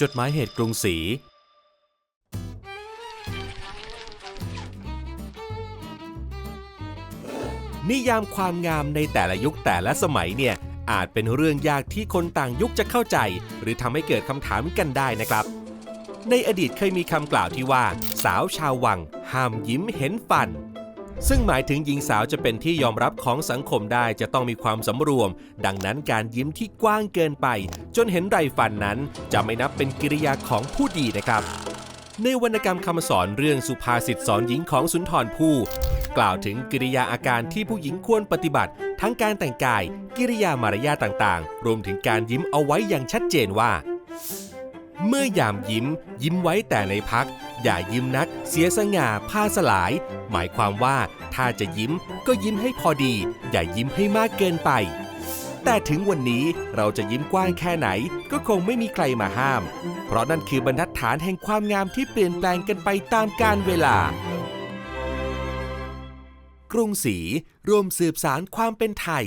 จดหมายเหตุกรุงศรี นิยามความงามในแต่ละยุคแต่ละสมัยเนี่ย อาจเป็นเรื่องยากที่คนต่างยุคจะเข้าใจ หรือทำให้เกิดคำถามกันได้นะครับ ในอดีตเคยมีคำกล่าวที่ว่า สาวชาววัง ห้ามยิ้มเห็นฟัน ซึ่งหมายถึงหญิงสาวจะเป็นที่ยอมรับของสังคมได้จะต้องมีความสำรวม ดังนั้นการยิ้มที่กว้างเกินไป จนเห็นไรฟันนั้น จะไม่นับเป็นกิริยาของผู้ดีนะครับ ในวรรณกรรมคำสอนเรื่องสุภาษิตสอนหญิงของสุนทรภู่กล่าวถึงกิริยาอาการที่ผู้หญิงควรปฏิบัติ ทั้งการแต่งกาย กิริยามารยาทต่างๆ รวมถึงการยิ้มเอาไว้อย่างชัดเจนว่า เมื่อยามยิ้ม ยิ้มไว้แต่ในพัก อย่ายิ้มนัก เสียสง่าผ้าสลาย หมายความว่าถ้าจะยิ้มก็ยิ้มให้พอดี อย่ายิ้มให้มากเกินไป แต่ถึงวันนี้เราจะยิ้มกว้างแค่ไหน ก็คงไม่มีใครมาห้าม เพราะนั่นคือบรรทัดฐานแห่งความงามที่เปลี่ยนแปลงกันไปตามกาลเวลากรุงศรีรวมสืบสารความเป็นไทย